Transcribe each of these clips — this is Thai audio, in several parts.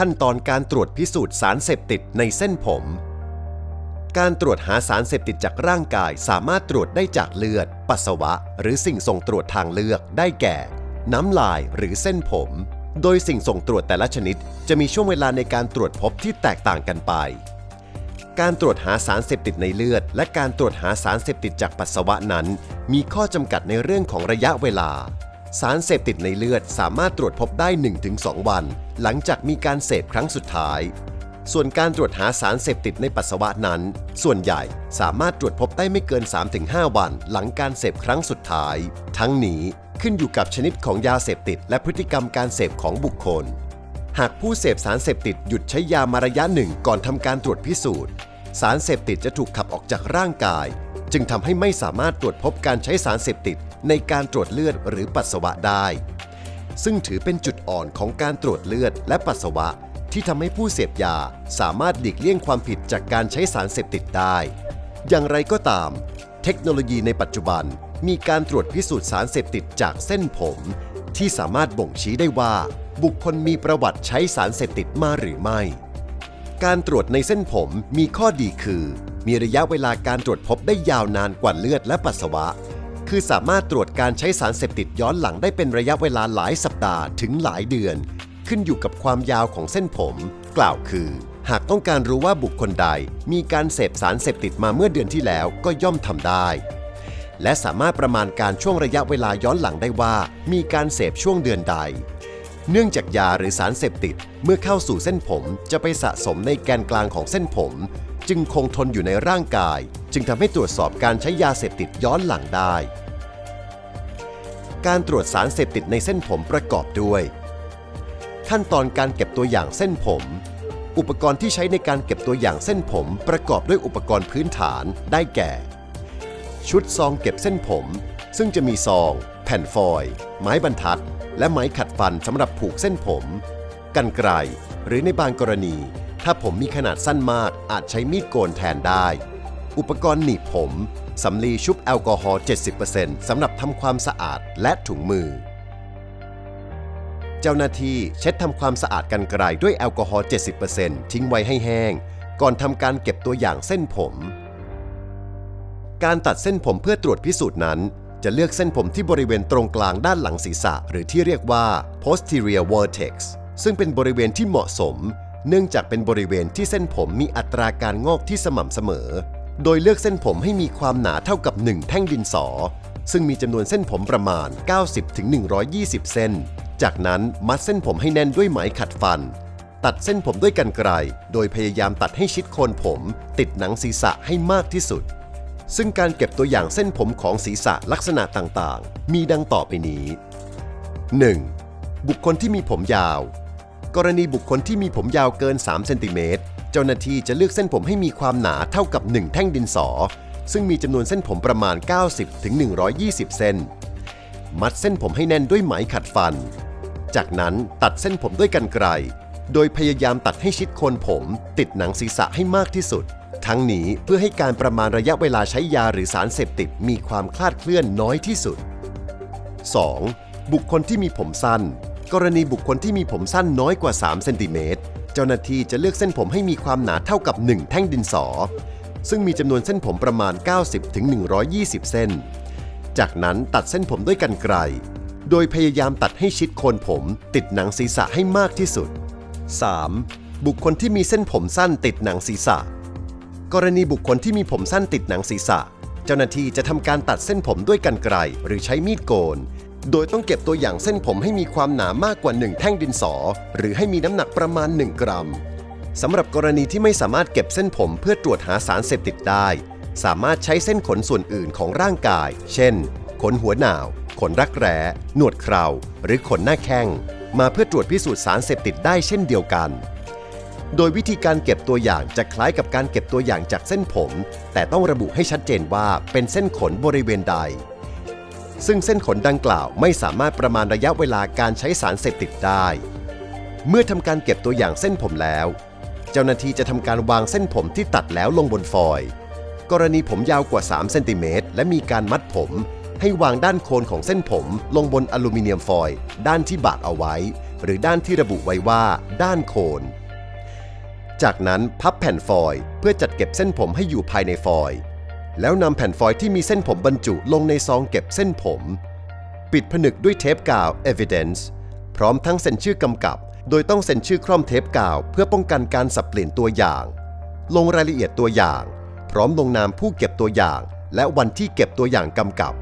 ขั้นตอนการตรวจพิสูจน์สารเสพติดในเส้นผม การตรวจหาสารเสพติดจากร่างกายสามารถตรวจได้จากเลือด ปัสสาวะ หรือสิ่งส่งตรวจทางเลือกได้แก่ น้ำลายหรือเส้นผม โดยสิ่งส่งตรวจแต่ละชนิด จะมีช่วงเวลาในการตรวจพบที่แตกต่างกันไป การตรวจหาสารเสพติดในเลือด และการตรวจหาสารเสพติดจากปัสสาวะนั้น มีข้อจำกัดในเรื่องของระยะเวลา สารเสพติดในเลือดสามารถตรวจพบได้ 1-2 วัน หลังจากมีการเสพครั้งสุดท้าย ส่วนการตรวจหาสารเสพติดในปัสสาวะนั้น ส่วนใหญ่สามารถตรวจพบได้ไม่เกิน 3-5 วัน หลังการเสพครั้งสุดท้าย ทั้งนี้ขึ้นอยู่กับชนิดของยาเสพติด และพฤติกรรมการเสพของบุคคล หากผู้เสพสารเสพติดหยุดใช้ยามาระยะหนึ่งก่อนทำการตรวจพิสูจน์ สารเสพติดจะถูกขับออกจากร่างกาย จึงทำให้ไม่สามารถตรวจพบการใช้สารเสพติดในการตรวจเลือดหรือปัสสาวะได้ ซึ่งถือเป็นจุดอ่อนของการตรวจเลือดและปัสสาวะ ที่ทำให้ผู้เสพยาสามารถหลีกเลี่ยงความผิดจากการใช้สารเสพติดได้ อย่างไรก็ตาม เทคโนโลยีในปัจจุบันมีการตรวจพิสูจน์สารเสพติดจากเส้นผม ที่สามารถบ่งชี้ได้ว่า บุคคลมีประวัติใช้สารเสพติดมาหรือไม่ การตรวจในเส้นผมมีข้อดีคือ มีระยะเวลาการตรวจพบได้ยาวนานกว่าเลือดและปัสสาวะ คือสามารถตรวจการใช้สารเสพติดย้อนหลังได้เป็นระยะเวลาหลายสัปดาห์ถึงหลายเดือน ขึ้นอยู่กับความยาวของเส้นผม กล่าวคือ หากต้องการรู้ว่าบุคคลใด มีการเสพสารเสพติดมาเมื่อเดือนที่แล้วก็ย่อมทำได้ และสามารถประมาณการช่วงระยะเวลาย้อนหลังได้ว่า มีการเสพช่วงเดือนใด เนื่องจากยาหรือสารเสพติด เมื่อเข้าสู่เส้นผมจะไปสะสมในแกนกลางของเส้นผม จึงคงทนอยู่ในร่างกาย จึงทำให้ตรวจสอบการใช้ยาเสพติดย้อนหลังได้ การตรวจสารเสพติดในเส้นผมประกอบด้วย ขั้นตอนการเก็บตัวอย่างเส้นผม อุปกรณ์ที่ใช้ในการเก็บตัวอย่างเส้นผมประกอบด้วยอุปกรณ์พื้นฐานได้แก่ ชุดซองเก็บเส้นผม ซึ่งจะมีซอง แผ่นฟอยล์ไม้บรรทัด และไม้ขัดฟันสำหรับผูกเส้นผม กันไกรหรือในบางกรณี ถ้าผมมีขนาดสั้นมากอาจใช้มีดโกนแทนได้ อุปกรณ์หนีบผมสำลีชุบแอลกอฮอล์ 70%สำหรับทำความสะอาดและถุงมือ เจ้าหน้าที่เช็ดทำความสะอาดกันไกรด้วยแอลกอฮอล์ 70%ทิ้งไว้ให้แห้ง ก่อนทำการเก็บตัวอย่างเส้นผม การตัดเส้นผมเพื่อตรวจพิสูจน์นั้น จะเลือกเส้นผมที่บริเวณตรงกลางด้านหลังศีรษะ หรือที่เรียกว่า posterior vertex ซึ่งเป็นบริเวณที่เหมาะสม เนื่องจากเป็นบริเวณที่เส้นผมมีอัตราการงอกที่สม่ำเสมอ โดยเลือกเส้นผมให้มีความหนาเท่ากับ 1 แท่งดินสอ ซึ่งมีจำนวนเส้นผมประมาณ 90-120 เส้น จากนั้นมัดเส้นผมให้แน่นด้วยไหมขัดฟัน ตัดเส้นผมด้วยกันไกรโดยพยายามตัดให้ชิดโคนผม ติดหนังศีรษะให้มากที่สุด ซึ่งการเก็บตัวอย่างเส้นผมของศีรษะลักษณะต่างๆ มีดังต่อไปนี้ 1. บุคคลที่มีผมยาว กรณีบุคคลที่มีผมยาวเกิน 3 เซนติเมตร เจ้าหน้าที่จะเลือกเส้นผมให้มีความหนาเท่ากับ 1 แท่งดินสอ ซึ่งมีจำนวนเส้นผมประมาณ 90-120 เส้น มัดเส้นผมให้แน่นด้วยไหมขัดฟัน จากนั้นตัดเส้นผมด้วยกันไกรโดยพยายามตัดให้ชิดโคนผม ติดหนังศีรษะให้มากที่สุด ทั้งนี้เพื่อให้การประมาณระยะเวลาใช้ยาหรือสารเสพติดมีความคลาดเคลื่อนน้อยที่สุด 2. บุคคลที่มีผมสั้น กรณีบุคคลที่มีผมสั้นน้อยกว่า 3 เซนติเมตร เจ้าหน้าที่จะเลือกเส้นผมให้มีความหนาเท่ากับ 1 แท่งดินสอ ซึ่งมีจำนวนเส้นผมประมาณ 90-120 เส้น จากนั้นตัดเส้นผมด้วยกันไกรโดยพยายามตัดให้ชิดโคนผมติดหนังศีรษะให้มากที่สุด 3. บุคคลที่มีเส้นผมสั้นติดหนังศีรษะ กรณีบุคคลที่มีผมสั้นติดหนังศีรษะ เจ้าหน้าที่จะทำการตัดเส้นผมด้วยกันไกรหรือใช้มีดโกน โดยต้องเก็บตัวอย่างเส้นผมให้มีความหนามากกว่า 1 แท่งดินสอ หรือให้มีน้ำหนักประมาณ 1 กรัมสำหรับกรณีที่ไม่สามารถเก็บเส้นผมเพื่อตรวจหาสารเสพติดได้ สามารถใช้เส้นขนส่วนอื่นของร่างกาย เช่น ขนหัวหนาว ขนรักแร้ หนวดเครา หรือขนหน้าแข้ง มาเพื่อตรวจพิสูจน์สารเสพติดได้เช่นเดียวกัน โดยวิธีการเก็บตัวอย่างจะคล้ายกับการเก็บตัวอย่างจากเส้นผม แต่ต้องระบุให้ชัดเจนว่าเป็นเส้นขนบริเวณใด ซึ่งเส้นขนดังกล่าวไม่สามารถประมาณระยะเวลาการใช้สารเสพติดได้ เมื่อทำการเก็บตัวอย่างเส้นผมแล้ว เจ้าหน้าที่จะทำการวางเส้นผมที่ตัดแล้วลงบนฟอยล์กรณีผมยาวกว่า 3 เซนติเมตรและมีการมัดผม ให้วางด้านโคนของเส้นผมลงบนอลูมิเนียมฟอยล์ด้านที่บากเอาไว้ หรือด้านที่ระบุไว้ว่า ด้านโคน จากนั้นพับแผ่นฟอยล์เพื่อจัดเก็บเส้นผมให้อยู่ภายในฟอยล์ แล้วนำแผ่นฟอยล์ที่มีเส้นผมบรรจุลงในซองเก็บเส้นผม ปิดผนึกด้วยเทปกาว Evidence พร้อมทั้งเซ็นชื่อกำกับ โดยต้องเซ็นชื่อคร่อมเทปกาว เพื่อป้องกันการสับเปลี่ยนตัวอย่าง ลงรายละเอียดตัวอย่าง พร้อมลงนามผู้เก็บตัวอย่าง และวันที่เก็บตัวอย่างกำกับ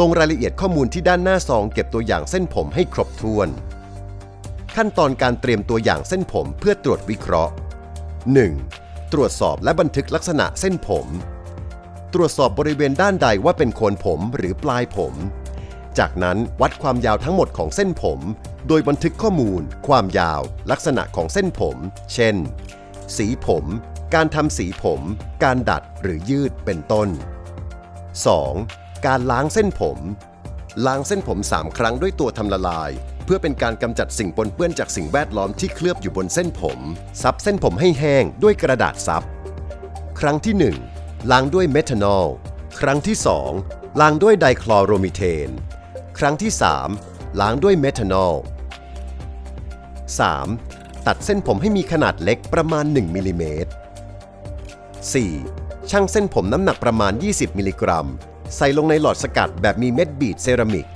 ลงรายละเอียดข้อมูลที่ด้านหน้าซองเก็บตัวอย่างเส้นผมให้ครบถ้วน ขั้นตอนการเตรียมตัวอย่างเส้นผมเพื่อตรวจวิเคราะห์ 1. ตรวจสอบและบันทึกลักษณะเส้นผม ตรวจสอบบริเวณด้านใดว่าเป็นโคนผมหรือปลายผม จากนั้นวัดความยาวทั้งหมดของเส้นผม โดยบันทึกข้อมูล ความยาว ลักษณะของเส้นผม เช่น สีผม การทำสีผม การดัดหรือยืดเป็นต้น 2. การล้างเส้นผม ล้างเส้นผม 3 ครั้งด้วยตัวทำละลาย เพื่อเป็นการกำจัดสิ่งปนเปื้อนจากสิ่งแวดล้อมที่เคลือบอยู่บนเส้นผม ซับเส้นผมให้แห้งด้วยกระดาษซับ ครั้งที่ 1 ล้างด้วยเมทานอล ครั้งที่ 2 ล้างด้วยไดคลอโรมิเทน ครั้งที่ 3 ล้างด้วยเมทานอล 3. ตัดเส้นผมให้มีขนาดเล็กประมาณ 1มิลลิเมตร 4. ชั่งเส้นผมน้ำหนักประมาณ 20 มิลลิกรัม ใส่ลงในหลอดสกัดแบบมีเม็ดบีดเซรามิก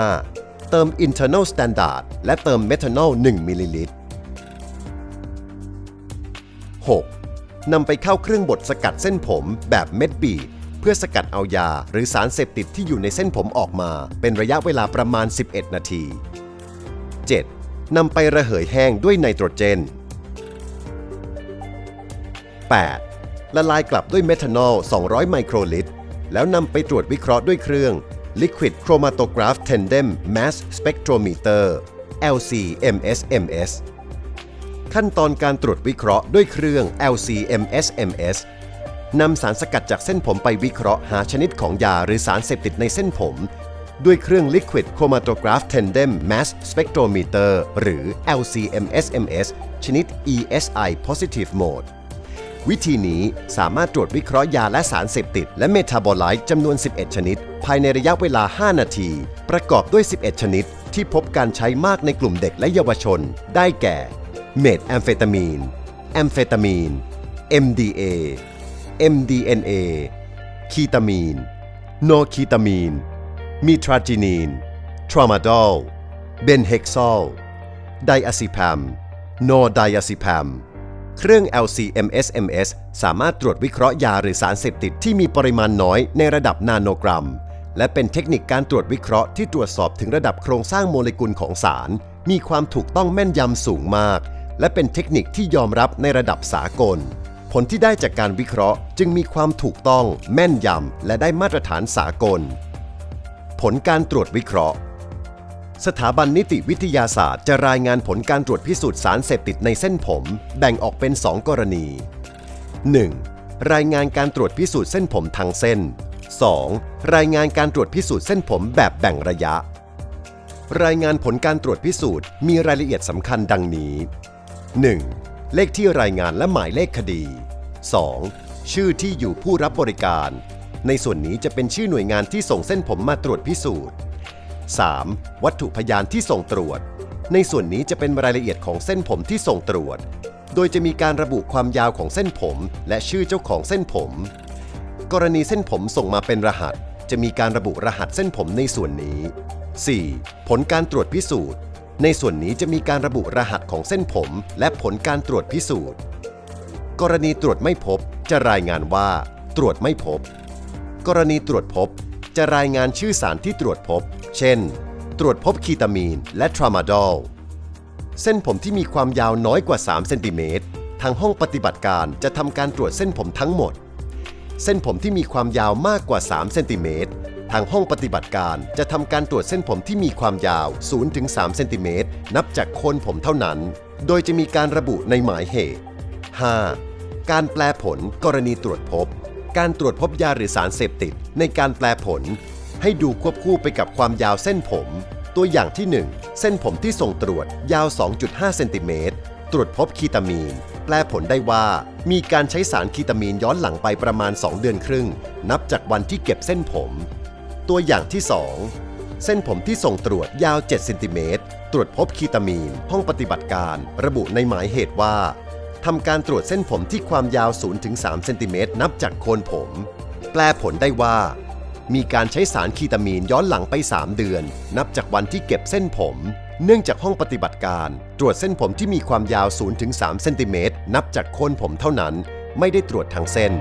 5. เติม internal standard และเติมเมทานอล 1มิลลิลิตร 6. นำไปเข้าเครื่องบดสกัดเส้นผมแบบเม็ดบีดเพื่อสกัดเอายาหรือสารเสพติดที่อยู่ในเส้นผมออกมา เป็นระยะเวลาประมาณ 11 นาที 7. นำไประเหยแห้งด้วยไนโตรเจน 8. ละลายกลับด้วยเมทานอล 200 ไมโครลิตร แล้วนำไปตรวจวิเคราะห์ด้วยเครื่อง Liquid Chromatograph Tandem Mass Spectrometer LC-MS-MS ขั้นตอนการตรวจวิเคราะห์ด้วยเครื่อง LC-MS-MS นำสารสกัดจากเส้นผมไปวิเคราะห์หาชนิดของยาหรือสารเสพติดในเส้นผม ด้วยเครื่อง Liquid Chromatograph Tandem Mass Spectrometer หรือ LC-MS-MS ชนิด ESI Positive Mode วิธีนี้สามารถตรวจวิเคราะห์ยาและสารเสพติด และเมตาบอไลต์จำนวน 11 ชนิด ภายในระยะเวลา 5 นาที ประกอบด้วย 11 ชนิด ที่พบการใช้มากในกลุ่มเด็กและเยาวชน ได้แก่ เมทแอมเฟตามีน แอมเฟตามีน MDA MDNA คีตามีน โนคีตามีน มีทราจินีน ทรามาดอล เบนเฮกซอล ไดอะซิแพมโนไดอะซิแพมเครื่อง LC-MS-MS สามารถตรวจวิเคราะห์ยาหรือสารเสพติดที่มีปริมาณน้อยในระดับนาโนกรัม และเป็นเทคนิคการตรวจวิเคราะห์ที่ตรวจสอบถึงระดับโครงสร้างโมเลกุลของสาร มีความถูกต้องแม่นยำสูงมาก และเป็นเทคนิคที่ยอมรับในระดับสากล ผลที่ได้จากการวิเคราะห์จึงมีความถูกต้อง แม่นยำและได้มาตรฐานสากล ผลการตรวจวิเคราะห์ สถาบันนิติวิทยาศาสตร์ จะรายงานผลการตรวจพิสูจน์สารเสพติดในเส้นผม แบ่งออกเป็น 2 กรณี 1. รายงานการตรวจพิสูจน์เส้นผมทางเส้น 2. รายงานการตรวจพิสูจน์เส้นผมแบบแบ่งระยะ รายงานผลการตรวจพิสูจน์มีรายละเอียดสำคัญดังนี้ 1. เลขที่รายงานและหมายเลขคดี 2. ชื่อที่อยู่ผู้รับบริการ ในส่วนนี้จะเป็นชื่อหน่วยงานที่ส่งเส้นผมมาตรวจพิสูจน์ 3. วัตถุพยานที่ส่งตรวจ ในส่วนนี้จะเป็นรายละเอียดของเส้นผมที่ส่งตรวจ โดยจะมีการระบุความยาวของเส้นผม และชื่อเจ้าของเส้นผม กรณีเส้นผมส่งมาเป็นรหัส จะมีการระบุรหัสเส้นผมในส่วนนี้ 4. ผลการตรวจพิสูจน์ ในส่วนนี้จะมีการระบุรหัสของเส้นผม และผลการตรวจพิสูจน์ กรณีตรวจไม่พบ จะรายงานว่า ตรวจไม่พบ กรณีตรวจพบ จะรายงานชื่อสารที่ตรวจพบ เช่น ตรวจพบคีตามีน และทรามาดอลเส้นผมที่มีความยาวน้อยกว่า 3 เซนติเมตร ทางห้องปฏิบัติการจะทำการตรวจเส้นผมทั้งหมด เส้นผมที่มีความยาวมากกว่า 3 เซนติเมตรางห้องปฏิบัติการจะทำการตรวจเส้นผมที่มีความยาว 0-3 เซนติเมตร นับจากโคนผมเท่านั้น โดยจะมีการระบุในหมายเหตุ 5. การแปลผลกรณีตรวจพบ การตรวจพบยาหรือสารเสพติด ในการแปลผล ให้ดูควบคู่ไปกับความยาวเส้นผม ตัวอย่างที่ 1 เส้นผมที่ส่งตรวจยาว 2.5 เซนติเมตร ตรวจพบคีตามีน แปลผลได้ว่า มีการใช้สารคีตามีนย้อนหลังไปประมาณ 2 เดือนครึ่ง นับจากวันที่เก็บเส้นผม ตัวอย่างที่ 2 เส้นผมที่ส่งตรวจยาว 7 เซนติเมตร ตรวจพบคีตามีน ห้องปฏิบัติการ ระบุในหมายเหตุว่าทำการตรวจเส้นผมที่ความยาว 0-3 เซนติเมตรนับจากโคนผม แปลผลได้ว่า มีการใช้สารคีตามีนย้อนหลังไป 3 เดือน นับจากวันที่เก็บเส้นผม เนื่องจากห้องปฏิบัติการ ตรวจเส้นผมที่มีความยาว 0-3 เซนติเมตรนับจากโคนผมเท่านั้น ไม่ได้ตรวจทั้งเส้น